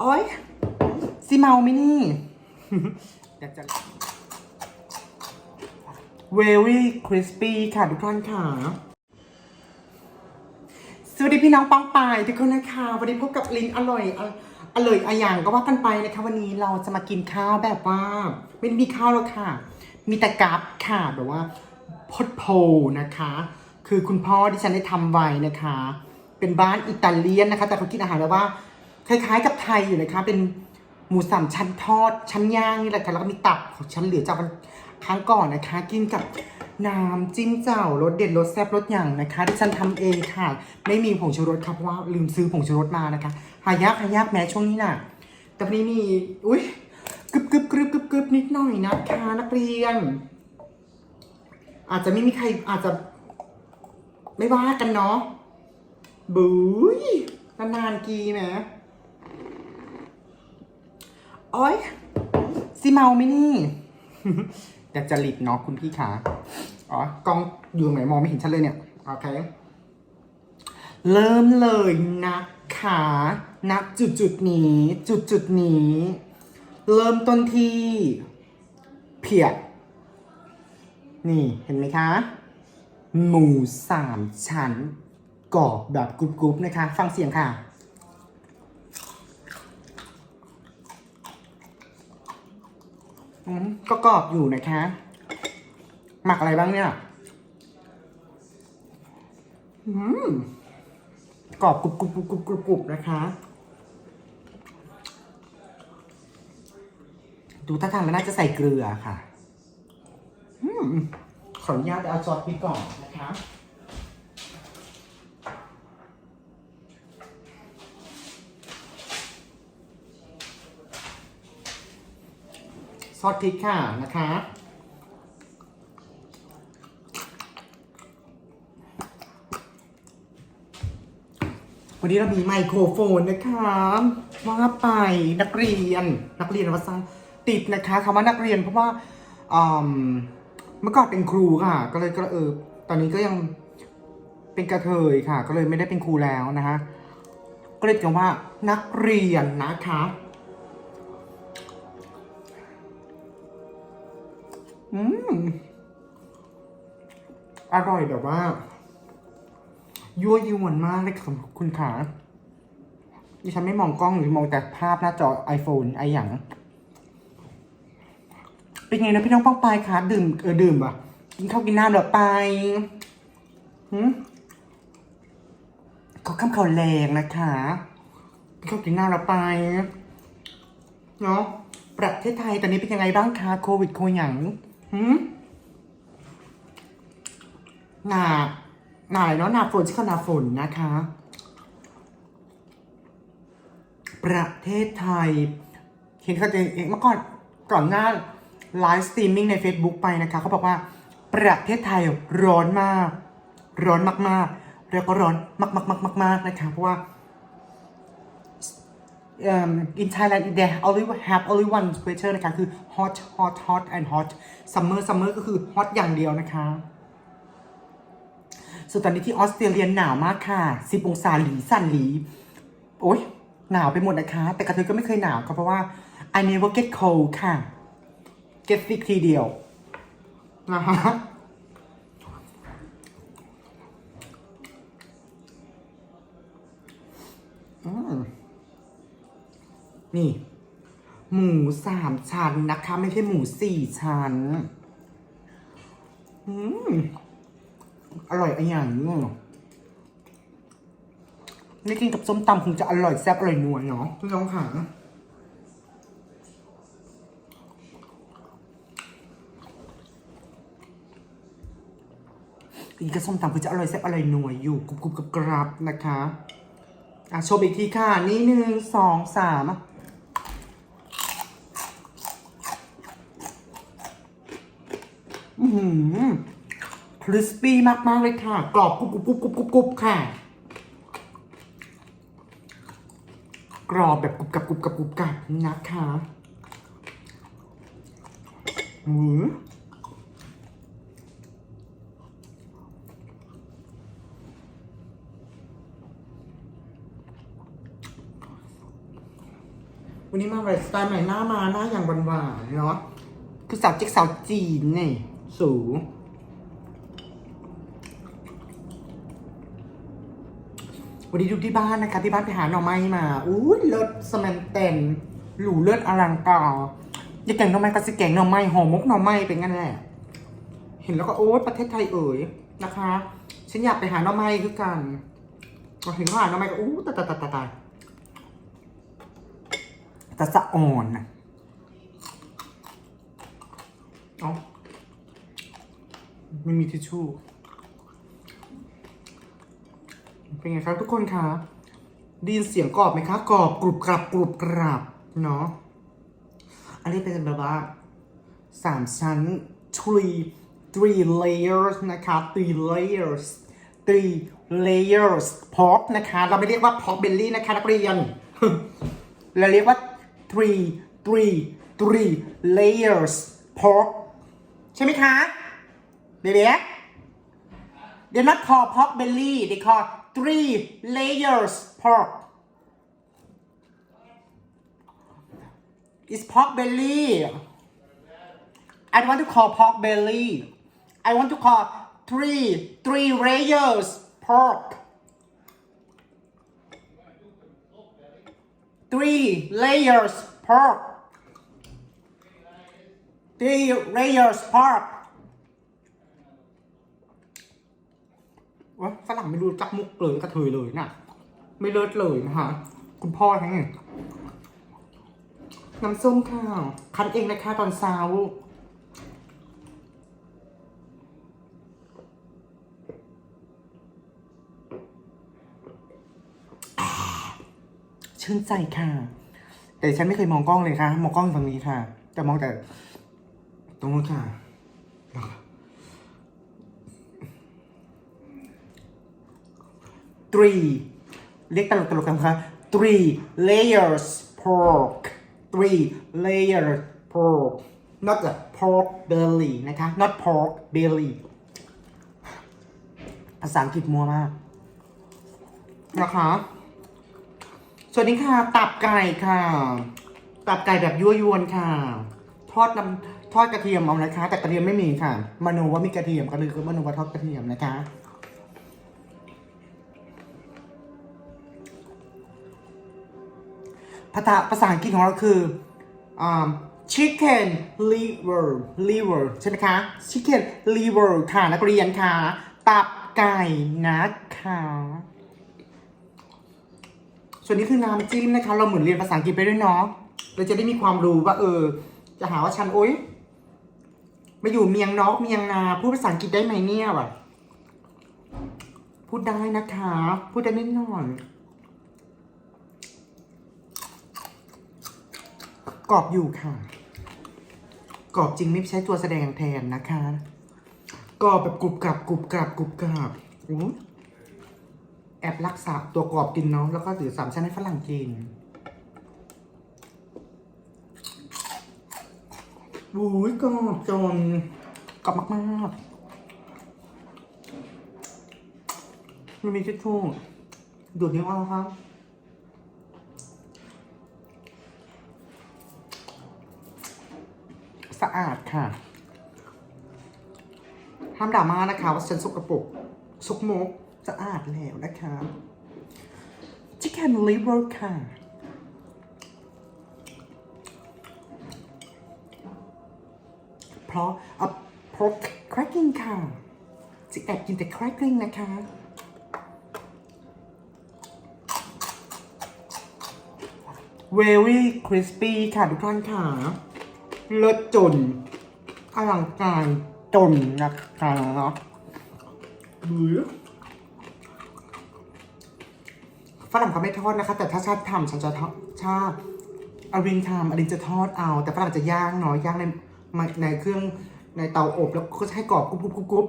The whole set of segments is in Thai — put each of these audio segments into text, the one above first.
โอ้ยซีเมาไหมนี่อยากจะ very crispy ค่ะทุกท่านค่ะ สวัสดีพี่น้องป้องปายทุกคนนะคะ วันนี้พบกับลินอร่อยออร่อยอะอย่างก็ว่ากันไปนะคะ วันนี้เราจะมากินข้าวแบบว่า ไม่ได้มีข้าวแล้วค่ะ มีแต่กับค่ะแบบว่าพดโพนะคะ คือคุณพ่อที่ฉันได้ทำไว้นะคะ เป็นบ้านอิตาเลียนนะคะ แต่เขากินอาหารแบบว่า คล้ายๆกับไทยอยู่นะคะเป็นหมูสามชั้นทอดชั้นย่างนี่แหละค่ะแล้วก็มีตับของชั้นเหลือจากวันครั้งก่อนนะคะ กินกับน้ำจิ้มเจ้ารสเด็ดรสแซ่บรสอย่างนะคะที่ฉันทำเองค่ะ ไม่มีผงชูรสครับเพราะว่าลืมซื้อผงชูรสมานะคะหายากหายากแม้ช่วงนี้น่ะ แต่วันนี้มีอุ้ยกึบกึบกรึบกึบกรึบนิดหน่อยนะคะนักเรียน อาจจะไม่มีใครอาจจะ ไม่ว่ากันเนาะบุ้ยนานๆกีนะ โอ้ยซีเมาไหมนี่อยากจะหลิดเนาะคุณพี่ขาอ๋อกล้องอยู่ไหนมองไม่เห็นชัดเลยเนี่ย โอเค เริ่มเลยนะคะณจุดจุดๆนี้ จุดจุดๆนี้ เริ่มต้นที่เพียด นี่เห็นไหมคะ หมูสามชั้นกรอบแบบกรุบๆนะคะ ฟังเสียงค่ะ อืมก็กรอบอยู่นะคะ หมักอะไรบ้างเนี่ย อืมกรอบกรุบกรุบกรุบกรุบกรุบกรุบนะคะ ดูท่าทางแล้วน่าจะใส่เกลือค่ะ อืมขออนุญาตเอาซอสพริกก่อนนะคะ ซอสพริกค่ะนะคะวันนี้เรามีไมโครโฟนนะคะว่าไปนักเรียนนักเรียนภาษาติดนะคะคำว่านักเรียนเพราะว่าเมื่อก่อนเป็นครูค่ะ ก็เลยก็เออตอนนี้ก็ยังเป็นกระเทยค่ะ ก็เลยไม่ได้เป็นครูแล้วนะคะก็เลยคำว่านักเรียนนะคะ อืมอร่อยแบบว่า ยั่วยวนมากเลยค่ะคุณขาดิฉันไม่มองกล้องหรือมองแต่ภาพหน้าจอ iPhone ไออย่าง เป็นไงนะพี่น้องป้องปายคะดื่มเออดื่มป่ะ กินข้าวกินน้ำเหรอไปหืมเขาข้ามเขาแรงนะคะกินข้าวกินน้ำเหรอไปเนาะประเทศไทยตอนนี้เป็นยังไงบ้างคะโควิดโคหยัง หืมหนาหนาอะไรเนาะหนาฝนใช่ก็หนาฝนนะคะ ประเทศไทย เห็นเขาจะเมื่อก่อนก่อนหน้าไลฟ์สตรีมมิ่งใน Facebook ไปนะคะเขาบอกว่า ประเทศไทยร้อนมาก ร้อนมากๆ แล้วก็ร้อนมากๆๆๆนะคะเพราะว่า in Thailand they only have only one weather นะคะ คือ hot hot hot and hot summer summer ก็คือ hot อย่างเดียวนะคะ ส่วนตอนนี้ที่ออสเตรเลียหนาวมากค่ะ 10 องศาหลีสั่นหลี โอ๊ย หนาวไปหมดนะคะ แต่กระเทยก็ไม่เคยหนาวค่ะเพราะว่า I never get cold ค่ะ get sick ทีเดียวนะคะ นี่ หมูสามชั้นนะคะ ไม่ใช่หมูสี่ชั้นอืมอร่อยอะไรอย่างนี้เนาะนี่กินกับส้มตำคงจะอร่อยแซ่บอร่อยนัวเนาะพี่น้องค่ะกินกับส้มตำคือจะอร่อยแซ่บอร่อยหนัวอยู่กรุบกรุบกับกรับนะคะ อะโชว์อีกทีค่ะ นี่หนึ่งสองสามอะอือหือ คริสปี้มากๆเลยค่ะ กรอบกรุบกรุบกรุบกรุบกรุบกรุบค่ะ กรอบแบบกรุบกับกรุบกับกรุบกับนะคะหือวันนี้มาแบบสไตล์ใหม่หน้ามาหน้าอย่างหวานๆเนาะคือสาวเจ๊กสาวจีนไง สูวันนี้ดูที่บ้านนะคะ ที่บ้านไปหาหน่อไม้มาอู้ยเลิศสแมนเต็มหรูเลิศอลังการอย่าแกงหน่อไม้ก็สิแกงหน่อไม้ห่อมกหน่อไม้เป็นงั้นแหละเห็นแล้วก็โอ๊ยประเทศไทยเอ๋ยนะคะ ฉันอยากไปหาหน่อไม้คือกันเห็นเขาหาหน่อไม้ก็อู้ตายตายตายตายตาต่สะอ่อนนะเอา ไม่มีทิชชู่ เป็นไงครับทุกคนคะได้ยินเสียงกรอบไหมคะกรอบกรุบกรับกรุบกรับเนาะอันนี้เป็นแบบว่าสามชั้น three three layers นะคะ three layers three layers pork นะคะ เราไม่เรียกว่า pork belly นะคะนักเรียน เราเรียกว่า three three three layers pork ใช่ไหมคะ baby. They're not called pork belly. They call three layers pork. It's pork belly. I want to call pork belly. I want to call three three layers pork. Three layers pork. Three layers pork. วะฝรั่งไม่รู้จักมุกเลยกระเทยเลยน่ะไม่เลิศเลยนะคะคุณพ่อทั้งนั้นน้ำส้มค่ะคั้นเองนะคะตอนเช้าอ่าชื่นใจค่ะ แต่ฉันไม่เคยมองกล้องเลยค่ะ มองกล้องอยู่ฝั่งนี้ค่ะ แต่มองแต่ตรงนู้นค่ะ three เรียกตลกตลกๆกันค่ะ three layers pork three layers pork not the pork belly นะคะ not pork belly ภาษาอังกฤษมัวมากนะคะสวัสดีค่ะ ตับไก่ค่ะ ตับไก่แบบยั่วยวนค่ะ ทอดน้ำทอดกระเทียมเอานะคะ แต่กระเทียมไม่มีค่ะ มโนว่ามีกระเทียมก็เลยคือมโนว่าทอดกระเทียมนะคะ ภาษาภาษาอังกฤษของเราคืออ chicken liver liver ใช่ไหมคะ chicken liver ค่ะนักเรียนค่ะ ตับไก่นะคะส่วนนี้คือน้ำจิ้มนะคะ เราเหมือนเรียนภาษาอังกฤษไปด้วยเนาะเราจะได้มีความรู้ว่า เออ จะหาว่าฉันโอ๊ยมาอยู่เมียงนอกเมียงนาพูดภาษาอังกฤษได้ไหมเนี่ยวะพูดได้นะคะ พูดได้นิดหน่อย กรอบอยู่ค่ะ กรอบจริงไม่ใช้ตัวแสดงแทนนะคะ กรอบแบบกรุบกรับกรุบกรับกรุบกรับอู้แอบรักษาตัวกรอบกินเนาะแล้วก็เหลือสามชั้นให้ฝรั่งกินอุ้ยกรอบจนกรอบมากๆไม่มีทิชชู่ดูดนิ้วเอาครับะอาดค่ะห้ามด่ามานะคะว่าฉันสกปรกสกมกสะอาดแล้วนะคะ Chicken liver ค่ะเพราะอะ pork cracking ค่ะจะแอบกินแต่ cracking นะคะ very crispy ค่ะทุกท่านค่ะ เลิศจนอลังการจนนะคะหรือฝรั่งเขาไม่ทอดนะคะ แต่ถ้าชาติทำฉันจะทอดชาติอรินทำอรินจะทอดเอา แต่ฝรั่งจะย่างเนาะย่างในในเครื่องในเตาอบแล้วก็จะให้กรอบกรุบกรุบกรุบกรุบ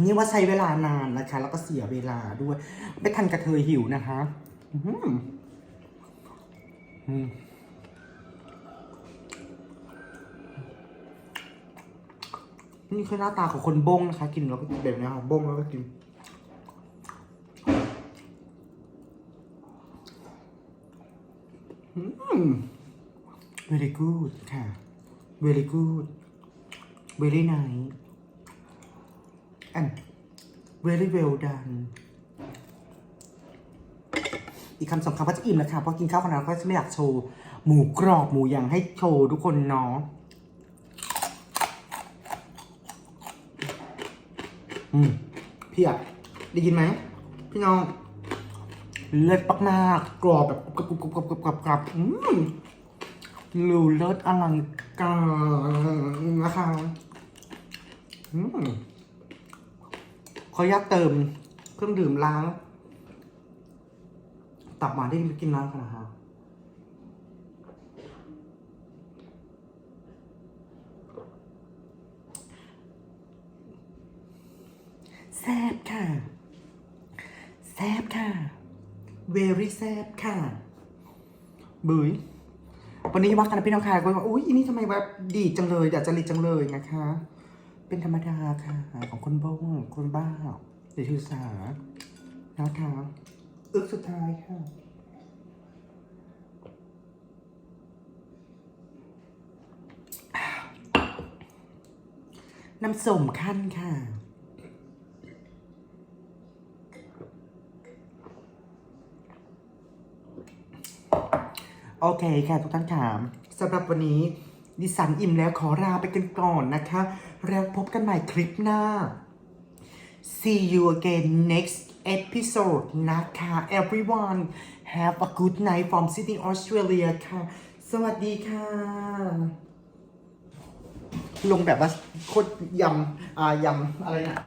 นี่ว่าใช้เวลานานนะคะ แล้วก็เสียเวลาด้วย ไม่ทันกระเทยหิวนะคะ อืมอืม นี่คือหน้าตาของคนบ้งนะคะ กินแล้วก็แบบนี้ค่ะบ้งแล้วก็กินอืม very good ค่ะ very good very nice and very well done อีกคำสองคำก็จะอิ่มแล้วค่ะ เพราะกินข้าวขนาดนั้นก็จะไม่อยากโชว์ หมูกรอบหมูย่างให้โชว์ทุกคนเนาะ อืมพี่อะได้ยินไหมพี่น้องเลิศมากๆกรอบแบบกรุบกรุบกรุบกรุบกรุบกรุบอืมลูเลิศอลังการนะคะอืมขออนุญาตเติมเครื่องดื่มล้าง ตับหวานที่กินน้ำกันนะฮะ แซบค่ะ แซบค่ะ very แซบค่ะบุ๋ยวันนี้ว่ากันนะพี่น้องค่ะก็ว่าอุ้ยอันนี้ทำไมแบบดีจังเลยอยากจะรีจังเลยนะคะ เป็นธรรมดาค่ะ ของคนบ้งคนบ้าเดี๋ยวถือสานะคะอึกสุดท้ายค่ะน้ำส้มขั้นค่ะ โอเคค่ะทุกท่านค่ะสำหรับวันนี้ดิสันอิ่มแล้วขอลาไปกันก่อนนะคะ แล้วพบกันใหม่คลิปหน้า see you again next episode นะคะ everyone have a good night from Sydney Australia ค่ะ สวัสดีค่ะ ลงแบบว่าโคตรยำ อ่ายำ อะไรนะ